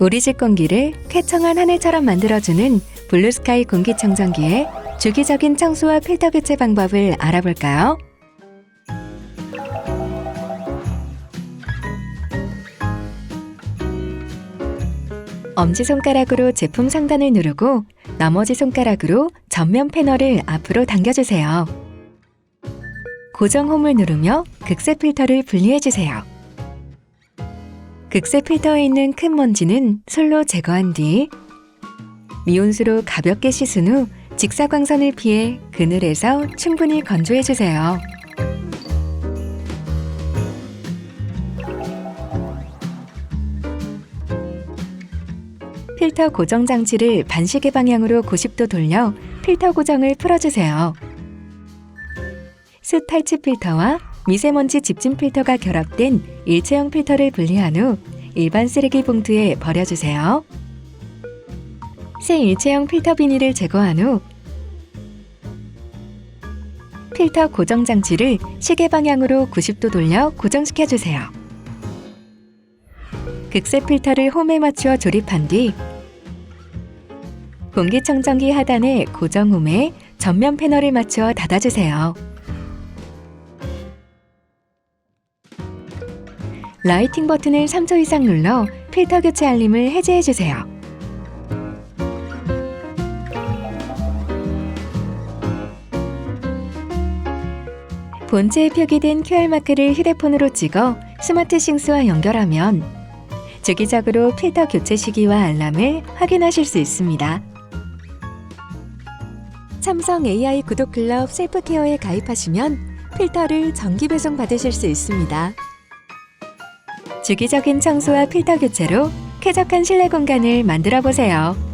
우리 집 공기를 쾌청한 하늘처럼 만들어주는 블루스카이 공기청정기의 주기적인 청소와 필터 교체 방법을 알아볼까요? 엄지손가락으로 제품 상단을 누르고 나머지 손가락으로 전면 패널을 앞으로 당겨주세요. 고정 홈을 누르며 극세 필터를 분리해주세요. 극세 필터에 있는 큰 먼지는 솔로 제거한 뒤 미온수로 가볍게 씻은 후 직사광선을 피해 그늘에서 충분히 건조해주세요. 필터 고정 장치를 반시계 방향으로 90도 돌려 필터 고정을 풀어주세요. 수 탈취 필터와 미세먼지 집진 필터가 결합된 일체형 필터를 분리한 후 일반 쓰레기 봉투에 버려주세요. 새 일체형 필터 비닐을 제거한 후 필터 고정 장치를 시계 방향으로 90도 돌려 고정시켜 주세요. 극세 필터를 홈에 맞추어 조립한 뒤 공기청정기 하단의 고정 홈에 전면 패널을 맞추어 닫아주세요. 라이팅 버튼을 3초 이상 눌러 필터 교체 알림을 해제해 주세요. 본체에 표기된 QR마크를 휴대폰으로 찍어 스마트 싱스와 연결하면 주기적으로 필터 교체 시기와 알람을 확인하실 수 있습니다. 삼성 AI 구독 클럽 셀프케어에 가입하시면 필터를 정기 배송 받으실 수 있습니다. 주기적인 청소와 필터 교체로 쾌적한 실내 공간을 만들어 보세요.